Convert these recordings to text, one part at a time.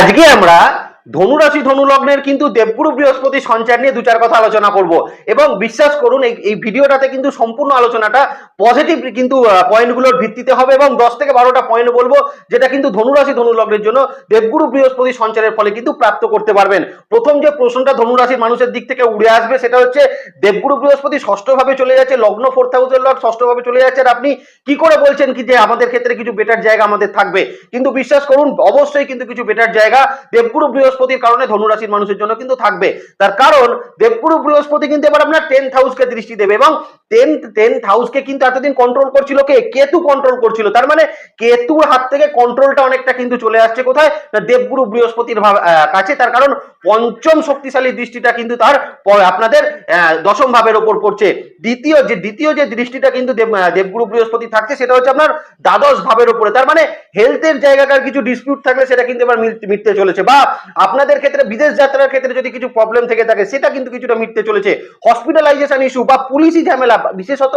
আজকে আমরা ধনুরাশি ধনু লগ্নের কিন্তু দেবগুরু বৃহস্পতি সঞ্চার নিয়ে দু চার কথা আলোচনা করব। এবং বিশ্বাস করুন, এই ভিডিওটাতে কিন্তু সম্পূর্ণ আলোচনাটা পজিটিভ কিন্তু পয়েন্টগুলোর ভিত্তিতে হবে এবং দশ থেকে বারোটা পয়েন্ট বলব, যেটা কিন্তু ধনুরাশি ধনু লগ্নের জন্য দেবগুরু বৃহস্পতি সঞ্চারের ফলে কিন্তু প্রাপ্ত করতে পারবেন। প্রথম যে প্রশ্নটা ধনুরাশির মানুষের দিক থেকে উড়ে আসবে, সেটা হচ্ছে দেবগুরু বৃহস্পতি ষষ্ঠভাবে চলে যাচ্ছে, লগ্ন ফোর্থ হাউসের লগ ষষ্ঠভাবে চলে যাচ্ছে, আর আপনি কি করে বলছেন কি যে আমাদের ক্ষেত্রে কিছু বেটার জায়গা আমাদের থাকবে? কিন্তু বিশ্বাস করুন, অবশ্যই কিন্তু কিছু বেটার জায়গা দেবগুরু বৃহস্পতির কারণে ধনুরাশির মানুষের জন্য কিন্তু থাকবে। তার কারণ দেবগুরু বৃহস্পতি কিন্তু এবার আপনার টেন্থ হাউসকে দৃষ্টি দেবে এবং টেন্থ টেন্থ হাউসকে কিন্তু এতদিন কন্ট্রোল করছিল কে? কেতু কন্ট্রোল করছিল। তার মানে কেতুর হাত থেকে কন্ট্রোলটা অনেকটা কিন্তু চলে আসছে কোথায়? না, দেবগুরু বৃহস্পতির কাছে। তার কারণ পঞ্চম শক্তিশালী দৃষ্টিটা কিন্তু তার আপনাদের দশম ভাবের ওপর পড়ছে। দ্বিতীয় যে দ্বিতীয় যে দৃষ্টিটা কিন্তু দেবগুরু বৃহস্পতি থাকছে সেটা হচ্ছে আপনার দ্বাদশ ভাবের উপরে তার মানে হেলথের জায়গাকার কিছু ডিসপিউট থাকলে সেটা কিন্তু এবার মিটতে চলেছে। বা আপনাদের ক্ষেত্রে, বিদেশ যাত্রার ক্ষেত্রে যদি কিছু প্রবলেম থেকে থাকে, সেটা কিন্তু কিছুটা মিটতে চলেছে। হসপিটালাইজেশন ইস্যু বা পুলিশি ঝামেলা, বিশেষত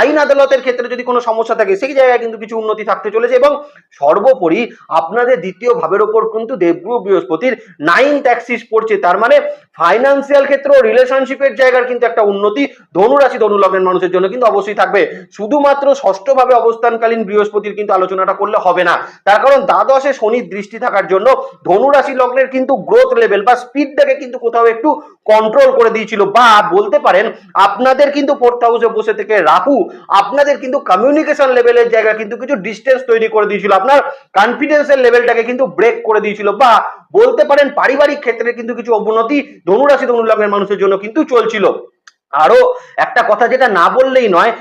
আইন আদালতের ক্ষেত্রে যদি কোনো সমস্যা থাকে, সেই জায়গায় কিন্তু কিছু উন্নতি থাকতে চলেছে এবং সর্বোপরি আপনাদের দ্বিতীয় ভাবের ওপর কিন্তু দেবগুরু বৃহস্পতির নাইন অ্যাক্সিস পড়ছে। তার মানে ফাইন্যান্সিয়াল ক্ষেত্র রিলেশনশিপের জায়গার কিন্তু একটা উন্নতি। ধনুরাশি ধনুলগ্নের মানুষের জন্য কিন্তু অবশ্যই থাকবে। শুধুমাত্র ষষ্ঠভাবে অবস্থানকালীন বৃহস্পতির কিন্তু আলোচনাটা করলে হবে না। তার কারণ দ্বাদশে শনির দৃষ্টি থাকার জন্য ধনুরাশি লগ্নের কিন্তু গ্রোথ লেভেল বা স্পিডটাকে কিন্তু কোথাও একটু কন্ট্রোল করে দিয়েছিল। বা বলতে পারেন, আপনাদের কিন্তু ফোর্থ হাউসে বসে থেকে রাহু, আপনাদের কিন্তু কমিউনিকেশন লেভেলের জায়গা কিন্তু কিছু ডিস্টেন্স তৈরি করে দিয়েছিল। আপনার কনফিডেন্সের লেভেলটাকে কিন্তু ব্রেক করে দিয়েছিল। বা বলতে পারেন, পারিবারিক ক্ষেত্রে কিন্তু কিছু অবনতি ধনুরাশি ধনুলগ্নের মানুষের জন্য কিন্তু চলছিল। আরও একটা কথা যেটা না বললেই নয়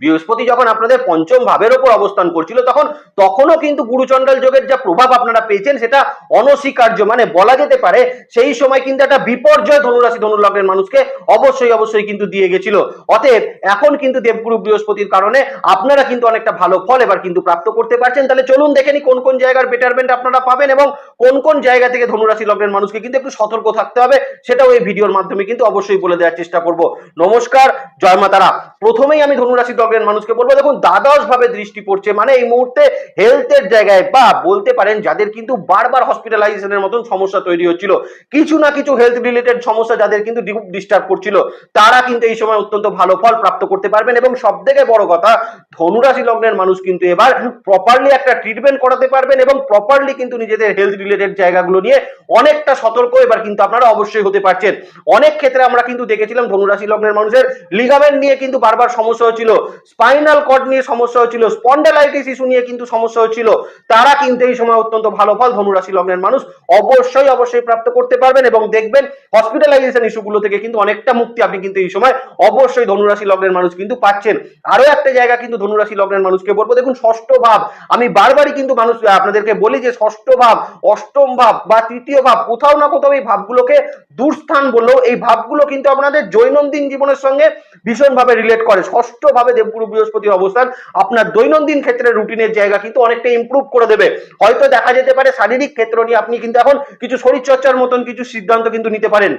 বৃহস্পতি যখন আপনাদের পঞ্চম ভাবের ওপর অবস্থান করছিল, তখন, তখনও কিন্তু গুরুচণ্ডাল যোগের যা প্রভাব আপনারা পেয়েছেন, সেটা অনস্বীকার্য মানে বলা যেতে পারে সেই সময় কিন্তু একটা বিপর্যয় ধনুরাশি ধনুলগ্নের মানুষকে অবশ্যই অবশ্যই কিন্তু দিয়ে গেছিল। অতএব, এখন কিন্তু দেবগুরু বৃহস্পতির কারণে আপনারা কিন্তু অনেকটা ভালো ফল এবার কিন্তু প্রাপ্ত করতে পারছেন। তাহলে চলুন দেখে নি কোন কোন জায়গার বেটারমেন্ট আপনারা পাবেন এবং কোন কোন জায়গা থেকে ধনুরাশি লগ্নের মানুষকে কিন্তু একটু সতর্ক থাকতে হবে, সেটাও এই ভিডিওর মাধ্যমে কিন্তু অবশ্যই বলে দেওয়ার চেষ্টা করব। নমস্কার, জয় মাতারা। প্রথমেই আমি ধনুরাশি লগ্নের মানুষকে বলব, দেখুন দ্বাদশ ভাবে দৃষ্টি পড়ছে মানে এই মুহূর্তে হেলথের জায়গায় বা বলতে পারেন যাদের কিন্তু বারবার হসপিটালাইজেশনের মতন সমস্যা তৈরি হচ্ছিল, কিছু না কিছু হেলথ রিলেটেড সমস্যা যাদের কিন্তু ডিস্টার্ব করছিল, তারা কিন্তু এই সময় অত্যন্ত ভালো ফল প্রাপ্ত করতে পারবেন এবং সব থেকে বড় কথা, ধনুরাশি লগ্নের মানুষ কিন্তু এবার প্রপারলি একটা ট্রিটমেন্ট করাতে পারবেন এবং প্রপারলি কিন্তু নিজেদের হেলথ রিলেটেড জায়গাগুলো নিয়ে অনেকটা সতর্ক এবার কিন্তু আপনারা অবশ্যই হতে পারছেন। অনেক ক্ষেত্রে আমরা কিন্তু দেখেছিলাম, ধনুরাশি লগ্নের মানুষের লিগামেন্ট নিয়ে কিন্তু বারবার সমস্যা হচ্ছিল। স্পাইনাল কর্ড নিয়ে সমস্যা হচ্ছিল স্পন্ডালাইটিস ইস্যু নিয়ে কিন্তু সমস্যা হচ্ছিল। তারা কিন্তু এই সময় অত্যন্ত ভালো ফল, ধনুরাশি লগ্নের মানুষ অবশ্যই অবশ্যই প্রাপ্ত করতে পারবেন এবং দেখবেন হসপিটালাইজেশন ইস্যুগুলো থেকে কিন্তু অনেকটা মুক্তি আপনি কিন্তু এই সময় অবশ্যই ধনুরাশি লগ্নের মানুষ কিন্তু পাচ্ছেন। আরও একটা জায়গা কিন্তু ধনুরাশি লগ্নের মানুষকে বলব, দেখুন ষষ্ঠ ভাব। আমি বারবারই কিন্তু মানুষ আপনাদেরকে বলি যে ষষ্ঠ ভাব, অষ্টম ভাব বা তৃতীয় ভাব, কোথাও না কোথাও এই ভাবগুলোকে দুর্স্থান বললেও এই ভাবগুলো কিন্তু আপনাদের দৈনন্দিন জীবনের সঙ্গে ভীষণভাবে রিলেট করে। ষষ্ঠভাবে দেবগুরু বৃহস্পতির অবস্থান। আপনার দৈনন্দিন ক্ষেত্রে রুটিনের জায়গা কিন্তু অনেকটা ইম্প্রুভ করে দেবে। হয়তো দেখা যেতে পারে শারীরিক ক্ষেত্র নিয়ে আপনি কিন্তু এখন কিছু শরীরচর্চার মতন কিছু সিদ্ধান্ত কিন্তু নিতে পারেন।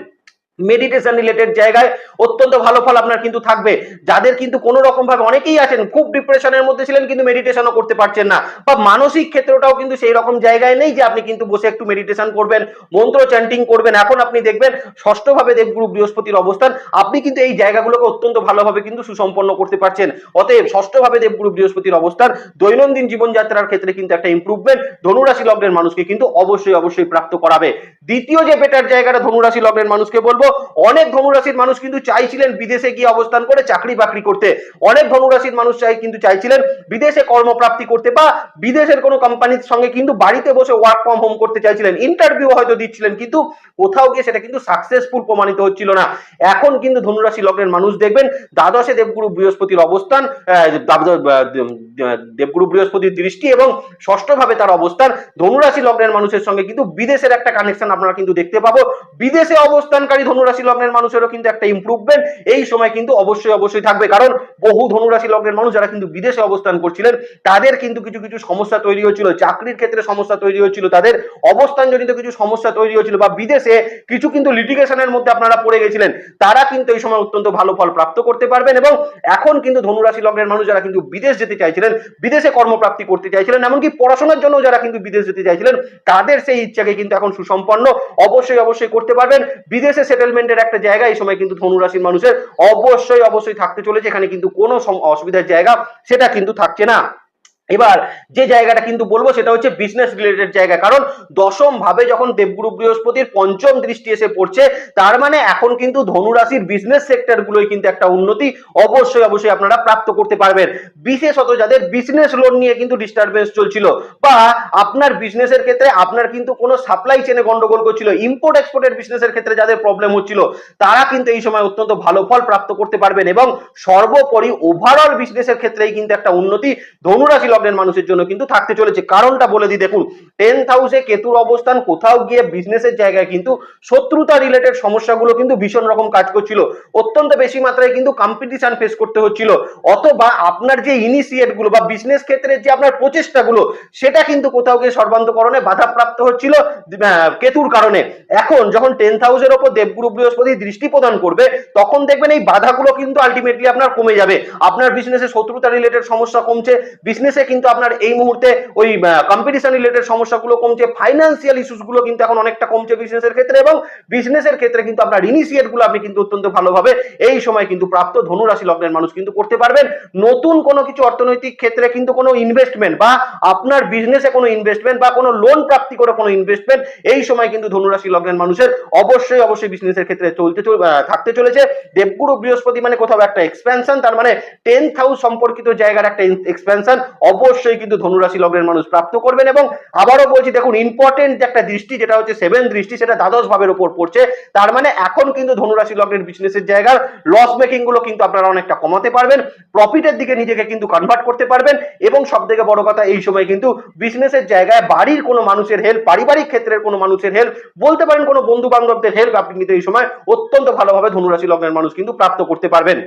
মেডিটেশন রিলেটেড জায়গায় অত্যন্ত ভালো ফল আপনার কিন্তু থাকবে। যাদের কিন্তু কোনো রকম ভাবে অনেকেই আছেন, খুব ডিপ্রেশনের মধ্যে ছিলেন কিন্তু মেডিটেশনও করতে পারছেন না। বা মানসিক ক্ষেত্রটাও কিন্তু সেই রকম জায়গায় নেই যে আপনি কিন্তু বসে একটু মেডিটেশন করবেন, মন্ত্র চ্যান্টিং করবেন। এখন আপনি দেখবেন ষষ্ঠভাবে দেবগুরু বৃহস্পতির অবস্থান। আপনি কিন্তু এই জায়গাগুলোকে অত্যন্ত ভালোভাবে কিন্তু সুসম্পন্ন করতে পারছেন। অতএব ষষ্ঠভাবে দেবগুরু বৃহস্পতির অবস্থান, দৈনন্দিন জীবনযাত্রার ক্ষেত্রে কিন্তু একটা ইম্প্রুভমেন্ট ধনুরাশি লগ্নের মানুষকে কিন্তু অবশ্যই অবশ্যই প্রাপ্ত করাবে। দ্বিতীয় যে বেটার জায়গাটা ধনুরাশি লগ্নের মানুষকে বলব অনেক ধনুরাশির মানুষ কিন্তু চাইছিলেন বিদেশে গিয়ে অবস্থান করে চাকরি বাকরি করতে। অনেক ধনুরাশির মানুষ চাই কিন্তু চাইছিলেন বিদেশে কর্মপ্রাপ্তি করতে বা বিদেশের কোনো কোম্পানির সঙ্গে কিন্তু বাড়িতে বসে ওয়ার্ক ফ্রম হোম করতে চাইছিলেন। ইন্টারভিউ হয়তো দিচ্ছিলেন কিন্তু কোথাও গিয়ে সেটা কিন্তু সাকসেসফুল প্রমাণিত হচ্ছিল না। এখন কিন্তু ধনুরাশি লগ্নের মানুষ দেখবেন দ্বাদশে দেবগুরু বৃহস্পতির অবস্থান দেবগুরু বৃহস্পতির দৃষ্টি এবং ষষ্ঠভাবে তার অবস্থান। ধনুরাশি লগ্নের মানুষের সঙ্গে কিন্তু বিদেশের একটা কানেকশন আপনারা কিন্তু দেখতে পাবো। বিদেশে অবস্থানকারী ধনুরাশি লগ্নের মানুষেরও কিন্তু একটা ইমপ্রুভমেন্ট এই সময় কিন্তু অবশ্যই অবশ্যই থাকবে। কারণ বহু ধনুরাশি লগ্নের মানুষ যারা কিন্তু বিদেশে অবস্থান করছিলেন, তাদের কিন্তু কিছু কিছু সমস্যা তৈরি হচ্ছিল, চাকরির ক্ষেত্রে সমস্যা তৈরি হচ্ছিল, তাদের অবস্থানজনিত কিছু সমস্যা তৈরি হচ্ছিল বা বিদেশে কিছু কিন্তু লিটিগেশনের মধ্যে আপনারা পড়ে গেছিলেন, তারা কিন্তু এই সময় অত্যন্ত ভালো ফল প্রাপ্ত করতে পারবেন এবং এখন কিন্তু ধনুরাশি লগ্নের মানুষ যারা কিন্তু বিদেশ যেতে চাইছিলেন, বিদেশে কর্মপ্রাপ্তি করতে চাইছিলেন, এমনকি পড়াশোনার জন্য যারা কিন্তু বিদেশ যেতে চাইছিলেন, তাদের সেই ইচ্ছাকে কিন্তু এখন সুসম্পন্ন অবশ্যই অবশ্যই করতে পারবেন। বিদেশে সেটেলমেন্টের একটা জায়গা এই সময় কিন্তু ধনুরাশির মানুষের অবশ্যই অবশ্যই থাকতে চলেছে। এখানে কিন্তু কোনো অসুবিধার জায়গা সেটা কিন্তু থাকছে না। এবার যে জায়গাটা কিন্তু বলব সেটা হচ্ছে বিজনেস রিলেটেড জায়গা। কারণ দশম ভাবে যখন দেবগুরু বৃহস্পতির পঞ্চম দৃষ্টি এসে পড়ছে, তার মানে এখন কিন্তু ধনুরাশির বিজনেস সেক্টর গুলোই কিন্তু একটা উন্নতি অবশ্যই অবশ্যই আপনারা প্রাপ্ত করতে পারবেন। বিশেষত যাদের বিজনেস লোন নিয়ে কিন্তু ডিস্টারবেন্স চলছিল বা আপনার বিজনেসের ক্ষেত্রে আপনার কিন্তু কোনো সাপ্লাই চেনে গন্ডগোল করছিল ইম্পোর্ট এক্সপোর্টের বিজনেসের ক্ষেত্রে যাদের প্রবলেম হচ্ছিল, তারা কিন্তু এই সময় অত্যন্ত ভালো ফল প্রাপ্ত করতে পারবেন এবং সর্বোপরি ওভারঅল বিজনেসের ক্ষেত্রেই কিন্তু একটা উন্নতি ধনুরাশি লগ্নের মানুষের জন্য কিন্তু থাকতে চলেছে। কারণটা বলে দিই, দেখুন টেন্থ হাউসে কেতুর অবস্থান, কোথাও গিয়ে বিজনেসের জায়গায় কিন্তু শত্রুতা রিলেটেড সমস্যাগুলো কিন্তু ভীষণ রকম কাজ করছিল। অত্যন্ত বেশি মাত্রায় কিন্তু কম্পিটিশন ফেস করতে হচ্ছিল। অথবা আপনার যে ইনিশিয়েটগুলো বা বিজনেস ক্ষেত্রে যে আপনার প্রচেষ্টাগুলো, সেটা কিন্তু কোথাও গিয়ে সর্বান্তকরণে বাধাপ্রাপ্ত হচ্ছিল কেতুর কারণে। এখন যখন টেন্থ হাউসের ওপর দেবগুরু বৃহস্পতি দৃষ্টি প্রদান করবে, তখন দেখবেন এই বাধাগুলো কিন্তু আলটিমেটলি আপনার কমে যাবে। আপনার বিজনেসে শত্রুতা রিলেটেড সমস্যা কমছে বিজনেসে কিন্তু আপনার এই মুহূর্তে ওই কম্পিটিশন রিলেটেড সমস্যাগুলো কমছে ফাইন্যান্সিয়াল ইস্যুসগুলো কিন্তু এখন অনেকটা কমছে বিজনেসের ক্ষেত্রে এবং বিজনেসের ক্ষেত্রে কিন্তু আপনার ইনিশিয়েটগুলো আপনি কিন্তু অত্যন্ত ভালোভাবে এই সময় কিন্তু প্রাপ্ত ধনুরাশি লগ্নের মানুষ কিন্তু করতে পারবেন। নতুন কোনো কিছু অর্থনৈতিক ক্ষেত্রে কিন্তু কোনো ইনভেস্টমেন্ট বা আপনার বিজনেসে কোনো ইনভেস্টমেন্ট বা কোনো লোন প্রাপ্তি করে কোনো ইনভেস্টমেন্ট এই সময় কিন্তু ধনুরাশি লগ্নের মানুষের অবশ্যই অবশ্যই বিজনেসের ক্ষেত্রে চলতে থাকতে চলেছে। দেবগুরু বৃহস্পতি মানে কোথাও একটা এক্সপেনশন তার মানে টেন্থ হাউস সম্পর্কিত জায়গার একটা এক্সপেনশন অবশ্যই কিন্তু ধনুরাশি লগ্নের মানুষ প্রাপ্ত করবেন এবং আবারও বলছি, দেখুন ইম্পর্টেন্ট একটা দৃষ্টি, যেটা হচ্ছে সেভেন দৃষ্টি, সেটা দ্বাদশ ভাবের উপর পড়ছে। তার মানে এখন কিন্তু ধনুরাশি লগ্নের বিজনেসের জায়গার লস মেকিংগুলো কিন্তু আপনারা অনেকটা কমাতে পারবেন প্রফিটের দিকে নিজেকে কিন্তু কনভার্ট করতে পারবেন এবং সব থেকে বড় কথা, এই সময় কিন্তু বিজনেসের জায়গায় বাড়ির কোনো মানুষের হেল্প পারিবারিক ক্ষেত্রের কোনো মানুষের হেল্প বলতে পারেন কোনো বন্ধু বান্ধবদের হেল্প আপনি কিন্তু এই সময় অত্যন্ত ভালোভাবে ধনুরাশি লগ্নের মানুষ কিন্তু প্রাপ্ত করতে পারবেন।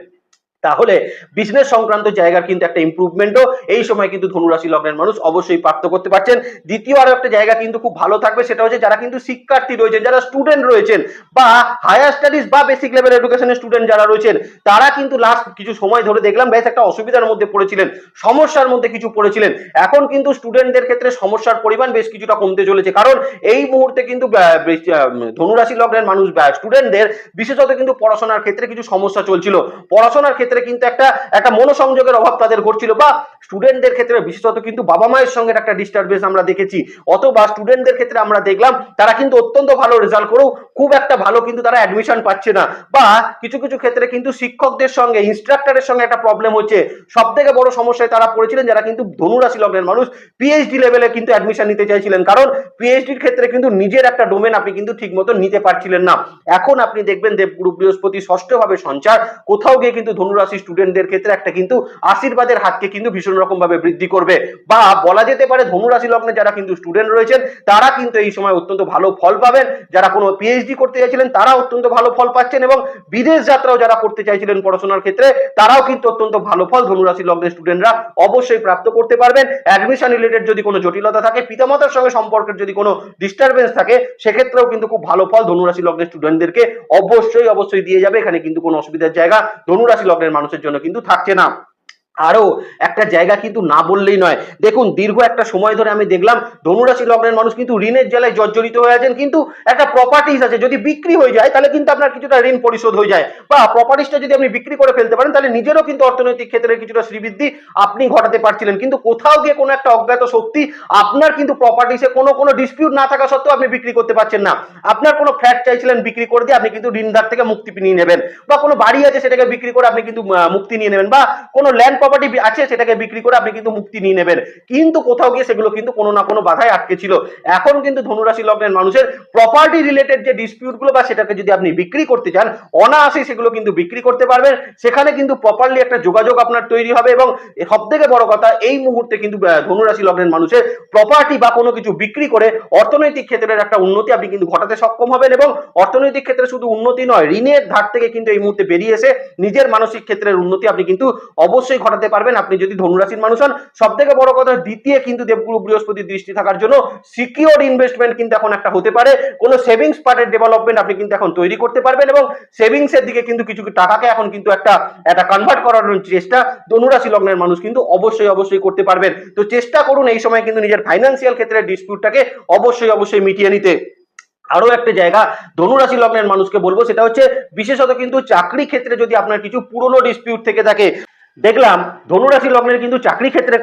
তাহলে বিজনেস সংক্রান্ত জায়গার কিন্তু একটা ইমপ্রুভমেন্টও এই সময় কিন্তু ধনুরাশি লগ্নের মানুষ অবশ্যই প্রাপ্ত করতে পারছেন। দ্বিতীয় আরও একটা জায়গা কিন্তু খুব ভালো থাকবে, সেটা হচ্ছে যারা কিন্তু শিক্ষার্থী রয়েছেন, যারা স্টুডেন্ট রয়েছেন বা হায়ার স্টাডিজ বা বেসিক লেভেল এডুকেশনের স্টুডেন্ট যারা রয়েছেন, তারা কিন্তু লাস্ট কিছু সময় ধরে দেখলাম, বেশ একটা অসুবিধার মধ্যে পড়েছিলেন, সমস্যার মধ্যে কিছু পড়েছিলেন। এখন কিন্তু স্টুডেন্টদের ক্ষেত্রে সমস্যার পরিমাণ বেশ কিছুটা কমতে চলেছে, কারণ এই মুহূর্তে কিন্তু ধনুরাশি লগ্নের মানুষ স্টুডেন্টদের বিশেষত কিন্তু পড়াশোনার ক্ষেত্রে কিছু সমস্যা চলছিল। পড়াশোনার ক্ষেত্রে কিন্তু একটা একটা মনোসংযোগের অভাব তাদের ঘটছিল বা স্টুডেন্টদের ক্ষেত্রে বিশেষত কিন্তু বাবা মায়ের সঙ্গে একটা ডিস্টারবেন্স আমরা দেখেছি। অথবা স্টুডেন্টদের ক্ষেত্রে আমরা দেখলাম, তারা কিন্তু অত্যন্ত ভালো রেজাল্ট করেও খুব একটা ভালো কিন্তু তারা অ্যাডমিশন পাচ্ছে না। বা কিছু কিছু ক্ষেত্রে কিন্তু শিক্ষকদের সঙ্গে ইনস্ট্রাক্টরের সঙ্গে একটা প্রবলেম হচ্ছে। সব থেকে বড় সমস্যায় তারা পড়েছিলেন যারা কিন্তু ধনুরাশি লগ্নের মানুষ পিএইচডি লেভেলে কিন্তু অ্যাডমিশন নিতে চাইছিলেন। কারণ পিএইচডির ক্ষেত্রে কিন্তু নিজের একটা ডোমেন আপনি কিন্তু ঠিক মতো নিতে পারছিলেন না। এখন আপনি দেখবেন দেবগুরু বৃহস্পতি ষষ্ঠ ভাবে সঞ্চার, কোথাও গিয়ে কিন্তু ধনুরাশি স্টুডেন্টদের ক্ষেত্রে একটা কিন্তু আশীর্বাদের হাতকে কিন্তু ভীষণ রকম ভাবে বৃদ্ধি করবে। বা বলা যেতে পারে ধনুরাশি লগ্নে যারা কিন্তু স্টুডেন্ট রয়েছেন, তারা কিন্তু এই সময় অত্যন্ত ভালো ফল পাবেন। যারা কোনো পিএইচডি করতে চাইছিলেন তারা অত্যন্ত ভালো ফল পাচ্ছেন এবং বিদেশ যাত্রাও যারা করতে চাইছিলেন পড়াশোনার ক্ষেত্রে, তারাও কিন্তু অত্যন্ত ভালো ফল ধনুরাশি লগ্নের স্টুডেন্টরা অবশ্যই প্রাপ্ত করতে পারবেন। অ্যাডমিশন রিলেটেড যদি কোনো জটিলতা থাকে, পিতামাতার সঙ্গে সম্পর্কের যদি কোনো ডিস্টারবেন্স থাকে, সেক্ষেত্রেও কিন্তু খুব ভালো ফল ধনুরাশি লগ্নের স্টুডেন্টদেরকে অবশ্যই অবশ্যই দিয়ে যাবে। এখানে কিন্তু কোনো অসুবিধার জায়গা ধনুরাশি লগ্নের মানুষের জন্য কিন্তু থাকছে না। আরও একটা জায়গা কিন্তু না বললেই নয়। দেখুন, দীর্ঘ একটা সময় ধরে আমি দেখলাম, ধনুরাশি লগ্নের মানুষ কিন্তু ঋণের জ্বালায় জর্জরিত হয়ে আছেন, কিন্তু একটা প্রপার্টিস আছে, যদি বিক্রি হয়ে যায়, তাহলে কিন্তু আপনার কিছুটা ঋণ পরিশোধ হয়ে যায়। বা প্রপার্টিসটা যদি আপনি বিক্রি করে ফেলতে পারেন, তাহলে নিজেরও কিন্তু অর্থনৈতিক ক্ষেত্রে কিছুটা শ্রীবৃদ্ধি আপনি ঘটাতে পারছিলেন। কিন্তু কোথাও গিয়ে কোনো একটা অজ্ঞাত শক্তি, আপনার কিন্তু প্রপার্টিসে কোনো কোনো ডিসপিউট না থাকা সত্ত্বেও আপনি বিক্রি করতে পারছেন না। আপনার কোনো ফ্ল্যাট চাইছিলেন বিক্রি করে দিয়ে, আপনি কিন্তু ঋণদার থেকে মুক্তি নিয়ে নেবেন। বা কোনো বাড়ি আছে সেটাকে বিক্রি করে আপনি কিন্তু মুক্তি নিয়ে নেবেন। বা কোনো ল্যান্ড প্রপার্টি আছে, সেটাকে বিক্রি করে আপনি কিন্তু মুক্তি নিয়ে নেবেন। কিন্তু কোথাও গিয়ে সেগুলো কিন্তু কোনো না কোনো বাধায় আটকে ছিল। এখন কিন্তু ধনুরাশি লগ্নের মানুষের প্রপার্টি রিলেটেড যে ডিসপিউটগুলো বা সেটাকে যদি আপনি বিক্রি করতে চান অনায়াসে সেগুলো কিন্তু বিক্রি করতে পারবেন। সেখানে কিন্তু প্রপারলি একটা যোগাযোগ আপনার তৈরি হবে এবং সব থেকে বড় কথা, এই মুহূর্তে কিন্তু ধনুরাশি লগ্নের মানুষের প্রপার্টি বা কোনো কিছু বিক্রি করে অর্থনৈতিক ক্ষেত্রের একটা উন্নতি আপনি কিন্তু ঘটাতে সক্ষম হবেন এবং অর্থনৈতিক ক্ষেত্রে শুধু উন্নতি নয়, ঋণের ধার থেকে কিন্তু এই মুহূর্তে বেরিয়ে এসে নিজের মানসিক ক্ষেত্রের উন্নতি আপনি কিন্তু অবশ্যই ঘটাতে পারবেন। আপনি যদি ধনুরাশির মানুষ হন সব থেকে বড় কথা, দ্বিতীয় কিন্তু দেবগুরু বৃহস্পতির দৃষ্টি থাকার জন্য সিকিওর ইনভেস্টমেন্ট কিন্তু এখন একটা হতে পারে। কোনো সেভিংস পার্টের ডেভেলপমেন্ট আপনি কিন্তু এখন তৈরি করতে পারবেন এবং সেভিংস এর দিকে কিন্তু কিছু টাকাকে এখন কিন্তু একটা একটা কনভার্ট করানোর চেষ্টা ধনুরাশি লগ্নের মানুষ কিন্তু অবশ্যই অবশ্যই করতে পারবেন। তো চেষ্টা করুন এই সময় কিন্তু নিজের ফাইন্যান্সিয়াল ক্ষেত্রে ডিসপিউটটাকে অবশ্যই অবশ্যই মিটিয়ে নিতে। আরও একটা জায়গা ধনুরাশি লগ্নের মানুষকে বলব, সেটা হচ্ছে বিশেষত কিন্তু চাকরি ক্ষেত্রে যদি আপনার কিছু পুরনো ডিসপিউট থেকে থাকে দেখলাম ধনুরাশি লগ্নের কিন্তু চাকরি ক্ষেত্রে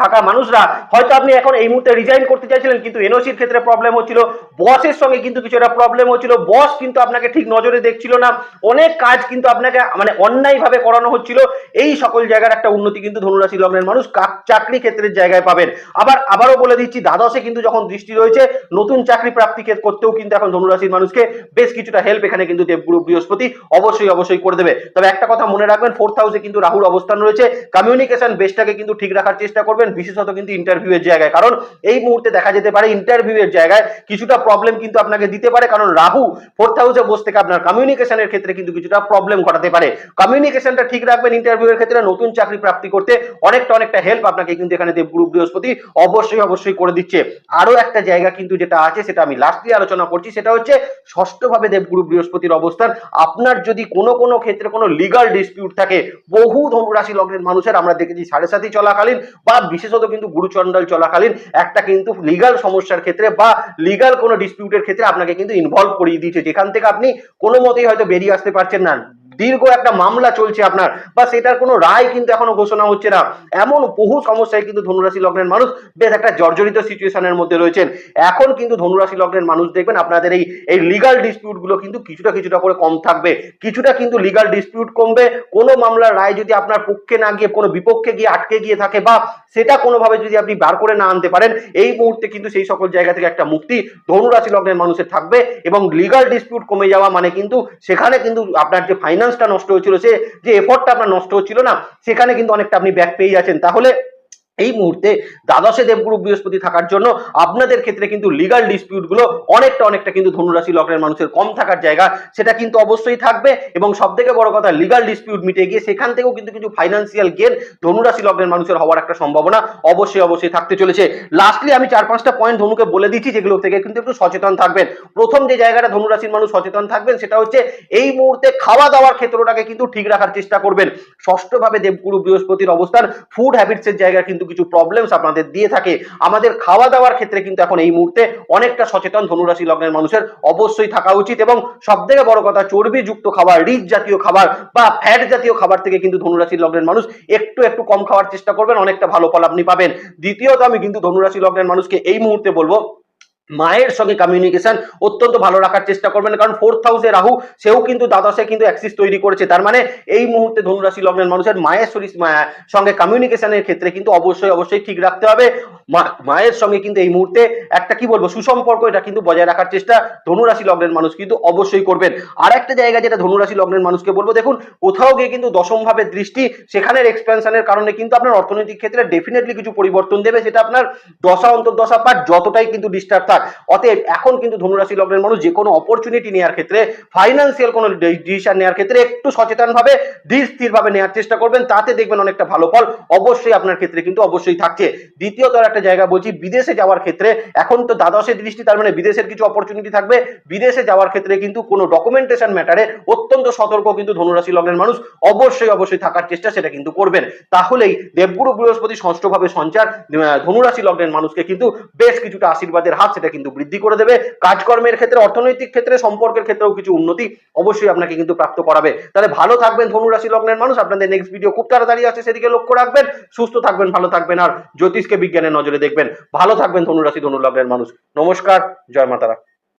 থাকা মানুষরা হয়তো আপনি এখন এই মুহূর্তে রিজাইন করতে চাইছিলেন, কিন্তু এনওসির ক্ষেত্রে প্রবলেম হচ্ছিল। বসের সঙ্গে কিন্তু কিছু একটা প্রবলেম হচ্ছিল। বস কিন্তু আপনাকে ঠিক নজরে দেখছিল না। অনেক কাজ কিন্তু আপনাকে মানে অন্যায়ভাবে করানো হচ্ছিল। এই সকল জায়গার একটা উন্নতি কিন্তু ধনুরাশি লগ্নের মানুষ চাকরি ক্ষেত্রের জায়গায় পাবেন। আবার, আবারও বলে দিচ্ছি, দ্বাদশে কিন্তু যখন দৃষ্টি রয়েছে, নতুন চাকরি প্রাপ্তি করতেও কিন্তু এখন ধনুরাশির মানুষকে বেশ কিছুটা হেল্প এখানে কিন্তু দেবগুরু বৃহস্পতি অবশ্যই অবশ্যই করে দেবে। তবে একটা কথা মনে রাখবেন ফোর্থ হাউসে কিন্তু রাহুর অবস্থান রয়েছে। কমিউনিকেশন বেসটাকে কিন্তু ঠিক রাখার চেষ্টা করবেন, বিশেষত কিন্তু ইন্টারভিউ এর জায়গায়। কারণ এই মুহূর্তে দেখা যেতে পারে ইন্টারভিউ এর জায়গায় কিছুটা প্রবলেম কিন্তু আপনাকে দিতে পারে। কারণ রাহু ফোর্থ হাউসে বসে থেকে আপনার কমিউনিকেশনের ক্ষেত্রে কিন্তু কিছুটা প্রবলেম ঘটাতে পারে। কমিউনিকেশনটা ঠিক রাখবেন ইন্টারভিউ এর ক্ষেত্রে, নতুন চাকরি প্রাপ্তি করতে। অনেকটা অনেকটা হেল্প আপনাকে কিন্তু এখানে দেবগুরু বৃহস্পতি। অবশ্যই অবশ্যই করে দিচ্ছে। আরও একটা জায়গা কিন্তু যেটা আছে, সেটা আমি লাস্টলি আলোচনা করছি, সেটা হচ্ছে ষষ্ঠভাবে দেবগুরু বৃহস্পতির অবস্থান। আপনার যদি কোনো কোনো ক্ষেত্রে কোনো লিগাল ডিসপিউট থাকে, বহু ধনুরাশি লগ্নের মানুষের আমরা দেখেছি সাড়ে সাথী চলাকালীন বা বিশেষত কিন্তু গুরুচণ্ডল চলাকালীন। একটা কিন্তু লিগাল সমস্যার ক্ষেত্রে বা লিগাল কোনো ডিসপিউটের ক্ষেত্রে আপনাকে কিন্তু ইনভলভ করিয়ে দিয়েছে। যেখান থেকে আপনি কোনো মতেই হয়তো বেরিয়ে আসতে পারছেন না। দীর্ঘ একটা মামলা চলছে আপনার। বা সেটার কোনো রায় কিন্তু এখনও ঘোষণা হচ্ছে না। এমন বহু সমস্যায় কিন্তু ধনুরাশি লগ্নের মানুষ বেশ একটা জর্জরিত সিচুয়েশনের মধ্যে রয়েছেন। এখন কিন্তু ধনুরাশি লগ্নের মানুষ দেখবেন আপনাদের এই এই লিগাল ডিসপিউটগুলো কিন্তু কিছুটা কিছুটা করে কম থাকবে। কিছুটা কিন্তু লিগাল ডিসপিউট কমবে। কোনো মামলার রায় যদি আপনার পক্ষে না গিয়ে, কোনো বিপক্ষে গিয়ে আটকে গিয়ে থাকে বা সেটা কোনোভাবে যদি আপনি বার করে না আনতে পারেন, এই মুহূর্তে কিন্তু সেই সকল জায়গা থেকে একটা মুক্তি ধনুরাশি লগ্নের মানুষের থাকবে এবং লিগাল ডিসপিউট কমে যাওয়া মানে কিন্তু সেখানে কিন্তু আপনার যে ফাইন্যান্সটা নষ্ট হয়েছিল, সে যে এফোর্টটা আপনার নষ্ট হচ্ছিল না, সেখানে কিন্তু অনেকটা আপনি ব্যাক পেয়ে যাচ্ছেন। তাহলে এই মুহূর্তে দ্বাদশে দেবগুরু বৃহস্পতি থাকার জন্য আপনাদের ক্ষেত্রে কিন্তু লিগাল ডিসপিউটগুলো অনেকটা অনেকটা কিন্তু ধনুরাশি লগ্নের মানুষের কম থাকার জায়গা, সেটা কিন্তু অবশ্যই থাকবে। এবং সব থেকে বড় কথা লিগাল ডিসপিউট মিটে গিয়ে সেখান থেকেও কিন্তু কিছু ফাইন্যান্সিয়াল গেন ধনুরাশি লগ্নের মানুষের হওয়ার একটা সম্ভাবনা অবশ্যই অবশ্যই থাকতে চলেছে। লাস্টলি আমি চার পাঁচটা পয়েন্ট ধনুকে বলে দিচ্ছি, যেগুলো থেকে কিন্তু একটু সচেতন থাকবেন। প্রথম যে জায়গাটা ধনুরাশির মানুষ সচেতন থাকবেন, সেটা হচ্ছে এই মুহূর্তে খাওয়া দাওয়ার ক্ষেত্রটাকে কিন্তু ঠিক রাখার চেষ্টা করবেন। ষষ্ঠভাবে দেবগুরু বৃহস্পতির অবস্থান ফুড হ্যাবিটসের জায়গায় কিন্তু কিছু প্রবলেমস আপনাদের দিয়ে থাকে। আমাদের খাওয়া দাওয়ার ক্ষেত্রে কিন্তু এখন এই মুহূর্তে অনেকটা সচেতন ধনুরাশি লগ্নের মানুষের অবশ্যই থাকা উচিত এবং সব থেকে বড় কথা, চর্বিযুক্ত খাবার রিচ জাতীয় খাবার বা ফ্যাট জাতীয় খাবার থেকে কিন্তু ধনুরাশি লগ্নের মানুষ একটু একটু কম খাওয়ার চেষ্টা করবেন, অনেকটা ভালো ফল আপনি পাবেন। দ্বিতীয়ত আমি কিন্তু ধনুরাশি লগ্নের মানুষকে এই মুহূর্তে বলব মায়ের সঙ্গে কমিউনিকেশন অত্যন্ত ভালো রাখার চেষ্টা করবেন। কারণ ফোর্থ হাউসে রাহু, সেও কিন্তু দ্বাদশে কিন্তু অ্যাক্সিস তৈরি করেছে। তার মানে এই মুহূর্তে ধনুরাশি লগ্নের মানুষের মায়ের শরীর সঙ্গে কমিউনিকেশনের ক্ষেত্রে কিন্তু অবশ্যই অবশ্যই ঠিক রাখতে হবে। মায়ের সঙ্গে কিন্তু এই মুহূর্তে একটা কি বলব, সুসম্পর্ক এটা কিন্তু বজায় রাখার চেষ্টা ধনুরাশি লগ্নের মানুষ কিন্তু অবশ্যই করবেন। আর একটা জায়গা যেটা ধনুরাশি লগ্নের মানুষকে বলব, দেখুন, কোথাও গিয়ে কিন্তু দশম ভাবের দৃষ্টি, সেখানের এক্সপেনশনের কারণে কিন্তু আপনার অর্থনৈতিক ক্ষেত্রে ডেফিনেটলি কিছু পরিবর্তন দেবে, সেটা আপনার দশা, অন্তর্দশা পার যতটাই কিন্তু ডিস্টার্ব থাক। অতএব এখন কিন্তু ধনুরাশি লগ্নের মানুষ যে কোনো অপরচুনিটি নেওয়ার ক্ষেত্রে ফাইন্যান্সিয়াল কোনো ডিসিশন নেওয়ার ক্ষেত্রে একটু সচেতন ভাবে ধীর ভাবে নেওয়ার চেষ্টা করবেন, তাতে দেখবেন অনেকটা ভালো ফল অবশ্যই আপনার ক্ষেত্রে কিন্তু অবশ্যই থাকছে। দ্বিতীয়ত একটা জায়গা বলছি, বিদেশে যাওয়ার ক্ষেত্রে এখন তো দ্বাদশের দৃষ্টি, তার মানে বিদেশের কিছু অপরচুনিটি থাকবে। বিদেশে যাওয়ার ক্ষেত্রে কিন্তু কোনো ডকুমেন্টেশন ম্যাটারে অত্যন্ত সতর্ক কিন্তু ধনুরাশি লগ্নের মানুষ অবশ্যই অবশ্যই থাকার চেষ্টা সেটা কিন্তু করবেন। তাহলেই দেবগুরু বৃহস্পতি ষষ্ঠভাবে সঞ্চার ধনুরাশি লগ্নের মানুষকে কিন্তু বেশ কিছুটা আশীর্বাদের হাত সেটা কিন্তু বৃদ্ধি করে দেবে। কাজকর্মের ক্ষেত্রে, অর্থনৈতিক ক্ষেত্রে, সম্পর্কের ক্ষেত্রেও কিছু উন্নতি অবশ্যই আপনাকে কিন্তু প্রাপ্ত করাবে। তাহলে ভালো থাকবেন ধনুরাশি লগ্নের মানুষ। আপনাদের নেক্সট ভিডিও খুব তাড়াতাড়ি আছে সেদিকে লক্ষ্য রাখবেন। সুস্থ থাকবেন, ভালো থাকবেন। আর জ্যোতিষকে বিজ্ঞানের নজরে দেখবেন। ভালো থাকবেন ধনুরাশি ধনু লাভের মানুষ। নমস্কার জয় মাতারা।